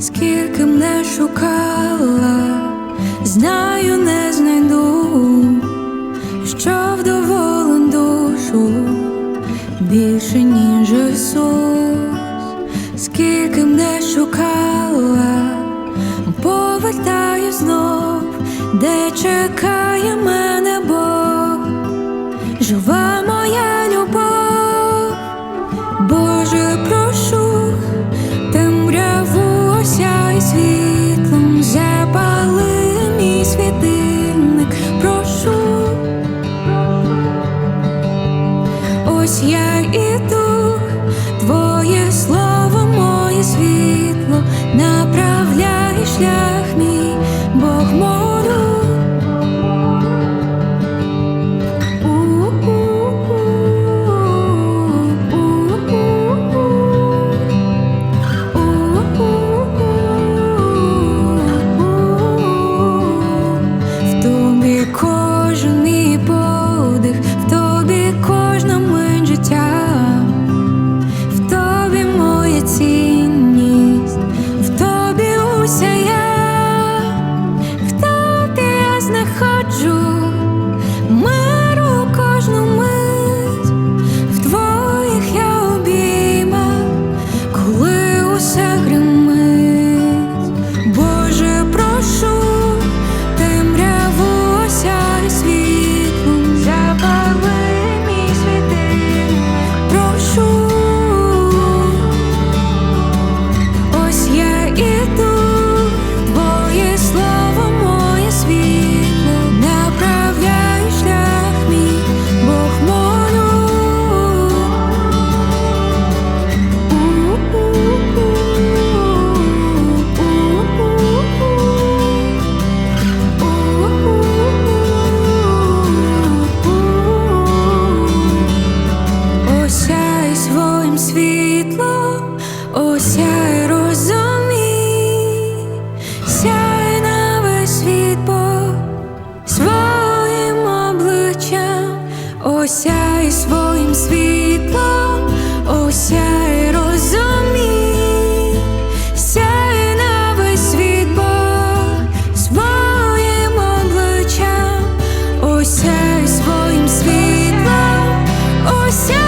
скільки б не шукала, знаю, не знайду, що вдоволен душу більше, ніж Ісус, скільки б не шукала, повертаю знов, де чекає мене осяй своїм світлом, осяй розумій, сяй на весь світ Бог своїм обличчям, осяй своїм світлом, осяй.